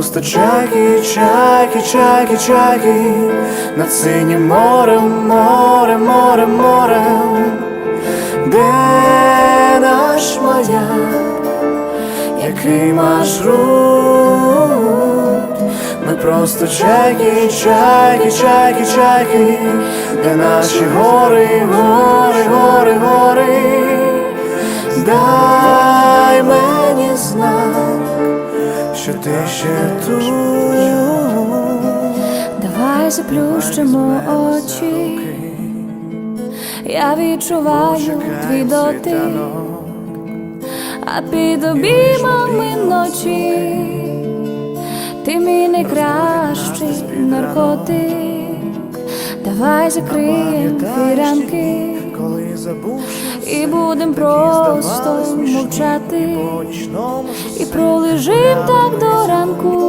просто чайки, чайки, чайки, чайки над синім морем, морем, морем, морем, де наш маяк, який маршрут, ми просто чайки, чайки, чайки, чайки, де наші гори, гори, гори, гори, дай що ти ще тут. Давай заплющимо очі, я відчуваю твій дотик, а під обіймами ночі ти мій найкращий наркотик. Давай закриємо фіранки. Коли забувши і будем просто мовчати, і пролежим так до ранку.